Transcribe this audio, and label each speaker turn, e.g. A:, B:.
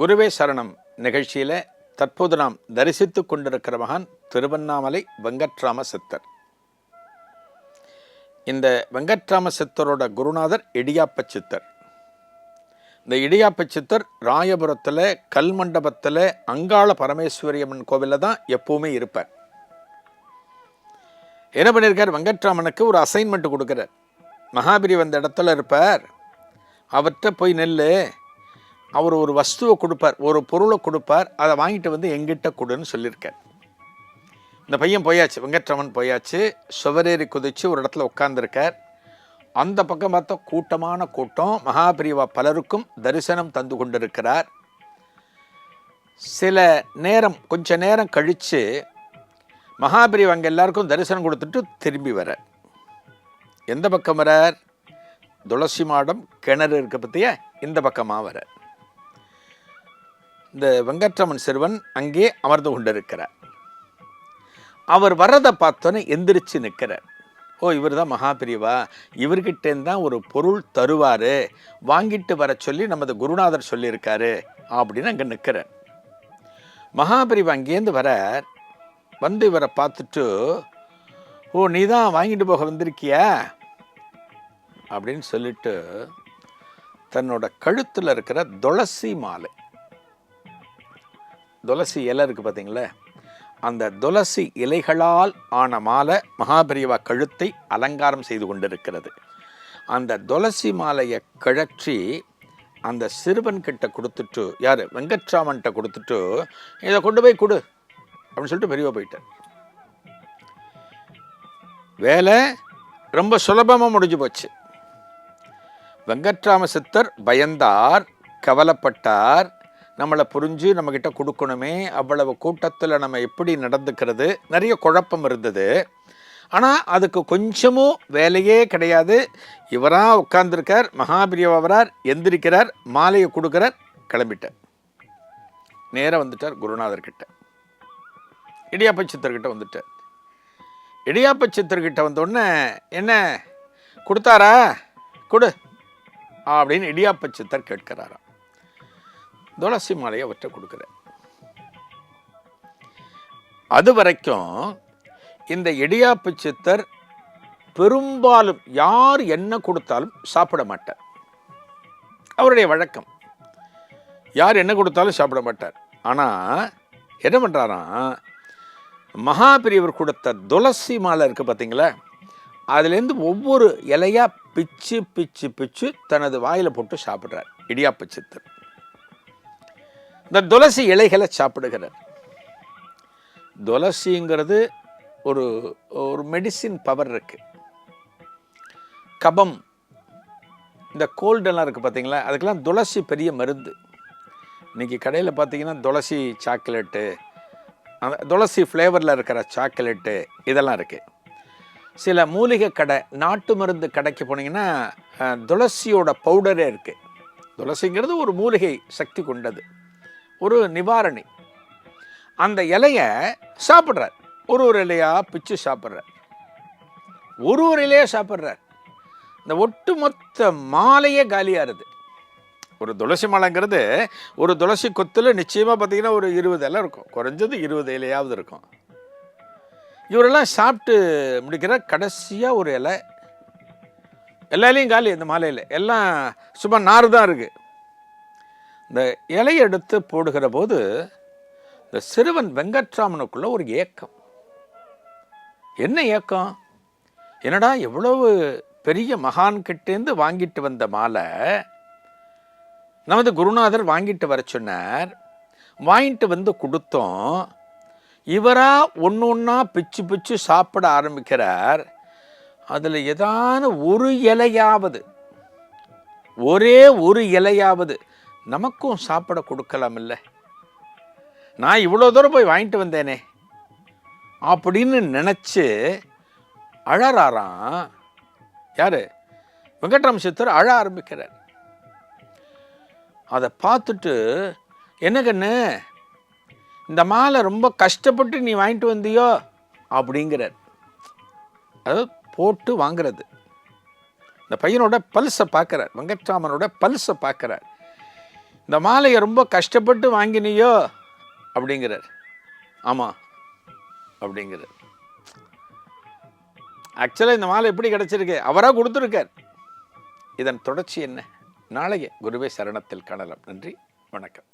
A: குருவே சரணம். நிகழ்ச்சியில் தற்போது நாம் தரிசித்து கொண்டிருக்கிற மகான் திருவண்ணாமலை வெங்கட்ராம சித்தர் இந்த வெங்கட்ராம சித்தரோட குருநாதர் இடியாப்ப சித்தர் இந்த இடியாப்ப சித்தர் ராயபுரத்தில் கல்மண்டபத்தில் அங்காள பரமேஸ்வரியம்மன் கோவிலில் தான் எப்பவுமே இருப்பார். என்ன பண்ணியிருக்கார் வெங்கட்ராமனுக்கு ஒரு அசைன்மெண்ட் கொடுக்குறார். மகாபிரி வந்த இடத்துல இருப்பார். அவர்கிட்ட போய் நெல் அவர் ஒரு வஸ்துவை கொடுப்பார் ஒரு பொருளை கொடுப்பார் அதை வாங்கிட்டு வந்து எங்கிட்ட கொடுன்னு சொல்லியிருக்கார். இந்த பையன் போயாச்சு வெங்கட்ரமன் போயாச்சு சுவரேறி குதிச்சு ஒரு இடத்துல உட்காந்துருக்கார் அந்த பக்கம் பார்த்தா கூட்டமான கூட்டம் மகாபிரிவா பலருக்கும் தரிசனம் தந்து கொண்டிருக்கிறார். சில நேரம் கொஞ்ச நேரம் கழித்து மகாபிரிவா அங்கே எல்லாருக்கும் தரிசனம் கொடுத்துட்டு திரும்பி வர எந்த பக்கம் வரார் துளசி மாடம் கிணறு இருக்க பற்றிய இந்த பக்கமாக வர இந்த வெங்கட்ரமன் சிறுவன் அங்கே அமர்ந்து கொண்டிருக்கிறார். அவர் வர்றதை பார்த்தோன்னே எந்திரிச்சு நிற்கிறார். ஓ இவர் தான் மகாபிரிவா இவர்கிட்டேருந்து தான் ஒரு பொருள் தருவார். வாங்கிட்டு வர சொல்லி நமது குருநாதர் சொல்லியிருக்காரு அப்படின்னு அங்கே நிற்கிறார். மகாபிரிவா அங்கேருந்து வரார். வந்து இவரை பார்த்துட்டு ஓ நீ தான் வாங்கிட்டு போக வந்திருக்கியா? அப்படின்னு சொல்லிட்டு தன்னோட கழுத்தில் இருக்கிற துளசி மாலை துளசி இலை இருக்குது பார்த்தீங்களா அந்த துளசி இலைகளால் ஆன மாலை மகாபெரியவா கழுத்தை அலங்காரம் செய்து கொண்டிருக்கிறது. அந்த துளசி மாலையை கழற்றி அந்த சிறுவன் கிட்ட கொடுத்துட்டு யார்? வெங்கட்ராமன்கிட்ட கொடுத்துட்டு இதை கொண்டு போய் கொடு அப்படின்னு சொல்லிட்டு பெரியவா போயிட்டார். வேலை ரொம்ப சுலபமாக முடிஞ்சு போச்சு. வெங்கட்ராம சித்தர் பயந்தார் கவலைப்பட்டார் நம்மளை புரிஞ்சு நம்மக்கிட்ட கொடுக்கணுமே அவ்வளவு கூட்டத்தில் நம்ம எப்படி நடந்துக்கிறது நிறைய குழப்பம் இருந்தது. ஆனால் அதுக்கு கொஞ்சமும் வேலையே கிடையாது. இவராக உட்கார்ந்துருக்கார் மகாபிரியவரார் எந்திரிக்கிறார் மாலையை கொடுக்குறார் கிளம்பிட்டார். நேராக வந்துட்டார் குருநாதர்கிட்ட இடியாப்ப சித்தர்கிட்ட வந்துட்டார். இடியாப்ப சித்தர்கிட்ட வந்தோடனே என்ன கொடுத்தாரா? கொடு அப்படின்னு இடியாப்ப சித்தர் கேட்கிறாராம். துளசி மாலையை அவற்றை கொடுக்குறார் அது வரைக்கும் இந்த இடியாப்பு சித்தர் பெரும்பாலும் யார் என்ன கொடுத்தாலும் சாப்பிட மாட்டார். அவருடைய வழக்கம். யார் என்ன கொடுத்தாலும் சாப்பிட மாட்டார். ஆனால் என்ன பண்ணுறாராம் மகாபிரியவர் கொடுத்த துளசி மாலை இருக்குது பார்த்தீங்களா அதுலேருந்து ஒவ்வொரு இலையாக பிச்சு பிச்சு பிச்சு தனது வாயில் போட்டு சாப்பிட்றார் இடியாப்ப சித்தர். இந்த துளசி இலைகளை சாப்பிடுகிறார். துளசிங்கிறது ஒரு ஒரு மெடிசின் பவர் இருக்கு. கபம் இந்த கோல்டெல்லாம் இருக்குது பார்த்தீங்களா அதுக்கெல்லாம் துளசி பெரிய மருந்து. இன்றைக்கி கடையில் பார்த்தீங்கன்னா துளசி சாக்லேட்டு அந்த துளசி ஃப்ளேவரில் இருக்கிற சாக்லேட்டு இதெல்லாம் இருக்குது சில மூலிகை கடை நாட்டு மருந்து கடைக்கு போனீங்கன்னா துளசியோட பவுடரே இருக்குது துளசிங்கிறது ஒரு மூலிகை சக்தி கொண்டது. ஒரு நிவாரணி. அந்த இலையை சாப்பிட்றார். ஒரு ஒரு இலையாக பிச்சு சாப்பிட்றார். ஒரு ஒரு இலையாக சாப்பிட்றார். இந்த ஒட்டுமொத்த மாலையே காலியாகிறது ஒரு துளசி மாலைங்கிறது ஒரு துளசி கொத்தில் நிச்சயமாக பார்த்தீங்கன்னா ஒரு இருபது இலை இருக்கும். குறைஞ்சது இருபது இலையாவது இருக்கும். இவரெல்லாம் சாப்பிட்டு முடிக்கிற கடைசியாக ஒரு இலை. எல்லா இலையும் காலி இந்த மாலையில். எல்லாம் சும்மா நார் தான் இருக்குது இந்த இலையை எடுத்து போடுகிற போது இந்த சிறுவன் வெங்கட்ராமனுக்குள்ள ஒரு ஏக்கம். என்ன ஏக்கம்? என்னடா எவ்வளவு பெரிய மகான்கிட்டேருந்து வாங்கிட்டு வந்த மாலை? நமது குருநாதர் வாங்கிட்டு வர சொன்னார். வாங்கிட்டு வந்து கொடுத்தோம். இவராக ஒன்று ஒன்றா பிச்சு பிச்சு சாப்பிட ஆரம்பிக்கிறார். அதில் ஏதான ஒரு இலையாவது ஒரே ஒரு இலையாவது நமக்கும் சாப்பிட கொடுக்கலாம் இல்லை நான் இவ்வளோ தூரம் போய் வாங்கிட்டு வந்தேனே. அப்படின்னு நினச்சி அழறாராம். யார்? வெங்கட்ராம சித்தர் அழ ஆரம்பிக்கிறார். அதை பார்த்துட்டு என்ன கண்ணு? இந்த மாலை ரொம்ப கஷ்டப்பட்டு நீ வாங்கிட்டு வந்தியோ? அப்படிங்கிறார். அதாவது போட்டு வாங்கிறது. இந்த பையனோட பல்ஸை பார்க்குறார். வெங்கட்ராமனோட பல்ஸை பார்க்குறார். இந்த மாலையை ரொம்ப கஷ்டப்பட்டு வாங்கினியோ? அப்படிங்கிறார். ஆமாம் அப்படிங்கிறார். ஆக்சுவலாக இந்த மாலை எப்படி கிடச்சிருக்கு? அவராக கொடுத்துருக்கார். இதன் தொடர்ச்சி என்ன? நாளைய குருவே சரணத்தில் காணலாம். நன்றி. வணக்கம்.